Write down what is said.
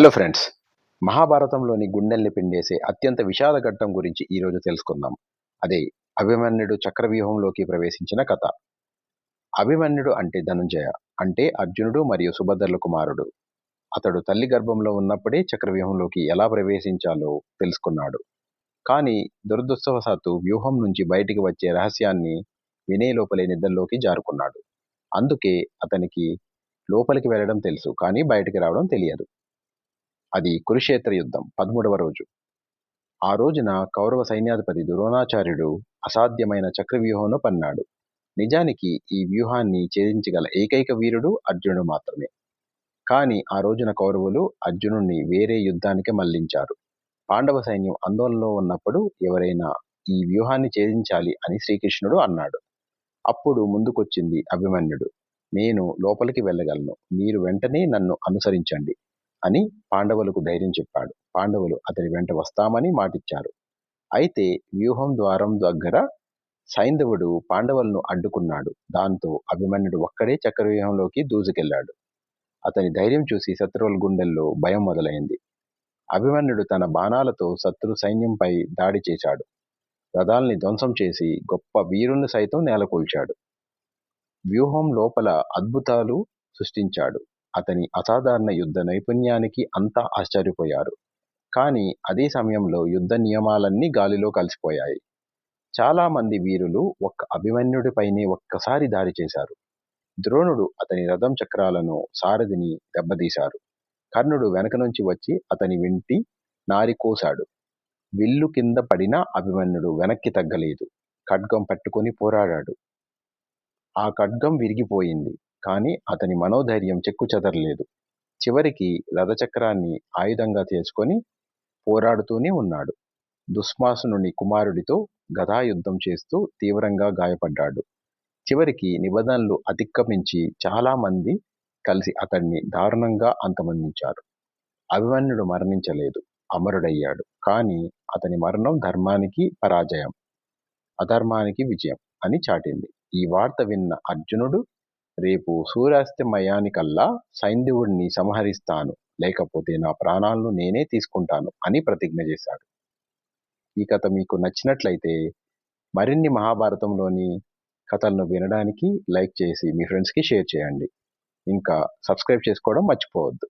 Hello friends మహాభారతంలోని గుండెల్ని పిండేసే అత్యంత విషాద ఘట్టం గురించి ఈరోజు తెలుసుకుందాం. అదే అభిమన్యుడు చక్రవ్యూహంలోకి ప్రవేశించిన కథ. అభిమన్యుడు అంటే ధనుంజయ అంటే అర్జునుడు మరియు సుభద్రల కుమారుడు. అతడు తల్లి గర్భంలో ఉన్నప్పుడే చక్రవ్యూహంలోకి ఎలా ప్రవేశించాలో తెలుసుకున్నాడు. కానీ దురదృష్టవశాత్తు వ్యూహం నుంచి బయటికి వచ్చే రహస్యాన్ని వినే లోపలే నిద్రలోకి జారుకున్నాడు. అందుకే అతనికి లోపలికి వెళ్ళడం తెలుసు కానీ బయటికి రావడం తెలియదు. అది కురుక్షేత్ర యుద్ధం పదమూడవ రోజు. ఆ రోజున కౌరవ సైన్యాధిపతి ద్రోణాచార్యుడు అసాధ్యమైన చక్రవ్యూహంను పన్నాడు. నిజానికి ఈ వ్యూహాన్ని ఛేదించగల ఏకైక వీరుడు అర్జునుడు మాత్రమే. కానీ ఆ రోజున కౌరవులు అర్జునుడిని వేరే యుద్ధానికి మళ్ళించారు. పాండవ సైన్యం ఆందోళనలో ఉన్నప్పుడు ఎవరైనా ఈ వ్యూహాన్ని ఛేదించాలి అని శ్రీకృష్ణుడు అన్నాడు. అప్పుడు ముందుకొచ్చింది అభిమన్యుడు. నేను లోపలికి వెళ్ళగలను. మీరు వెంటనే నన్ను అనుసరించండి. అని పాండవులకు ధైర్యం చెప్పాడు. పాండవులు అతని వెంట వస్తామని మాటిచ్చారు. అయితే వ్యూహం ద్వారం దగ్గర సైంధవుడు పాండవులను అడ్డుకున్నాడు. దాంతో అభిమన్యుడు ఒక్కడే చక్రవ్యూహంలోకి దూసుకెళ్ళాడు అతని ధైర్యం చూసి శత్రువుల గుండెల్లో భయం మొదలైంది. అభిమన్యుడు తన బాణాలతో శత్రు సైన్యంపై దాడి చేశాడు. రథాల్ని ధ్వంసం చేసి గొప్ప వీరుణ్ణి సైతం నేలకూల్చాడు. వ్యూహం లోపల అద్భుతాలు సృష్టించాడు. అతని అసాధారణ యుద్ధ నైపుణ్యానికి అంతా ఆశ్చర్యపోయారు. కానీ అదే సమయంలో యుద్ధ నియమాలన్నీ గాలిలో కలిసిపోయాయి. చాలా మంది వీరులు ఒక్క అభిమన్యుడిపైనే ఒక్కసారి దారి చేశారు. ద్రోణుడు అతని రథం చక్రాలను సారథిని దెబ్బతీశారు. కర్ణుడు వెనక నుంచి వచ్చి అతని వింటి నారి కోశాడు. విల్లు కింద పడిన అభిమన్యుడు వెనక్కి తగ్గలేదు. ఖడ్గం పట్టుకొని పోరాడాడు. ఆ ఖడ్గం విరిగిపోయింది. కానీ అతని మనోధైర్యం చెక్కు చెదరలేదు. చివరికి రథచక్రాన్ని ఆయుధంగా చేసుకొని పోరాడుతూనే ఉన్నాడు. దుస్మాసునుని కుమారుడితో గదాయుద్ధం చేస్తూ తీవ్రంగా గాయపడ్డాడు. చివరికి నిబంధనలు అతిక్రమించి చాలా మంది కలిసి అతన్ని దారుణంగా అంతమందించారు. అభిమన్యుడు మరణించలేదు. అమరుడయ్యాడు. కానీ అతని మరణం ధర్మానికి పరాజయం. అధర్మానికి విజయం అని చాటింది. ఈ వార్త విన్న అర్జునుడు రేపు సూర్యాస్తమయానికల్లా సైంధవుడిని సంహరిస్తాను. లేకపోతే నా ప్రాణాలను నేనే తీసుకుంటాను అని ప్రతిజ్ఞ చేశాడు. ఈ కథ మీకు నచ్చినట్లయితే మరిన్ని మహాభారతంలోని కథలను వినడానికి లైక్ చేసి మీ ఫ్రెండ్స్కి షేర్ చేయండి. ఇంకా సబ్స్క్రైబ్ చేసుకోవడం మర్చిపోవద్దు.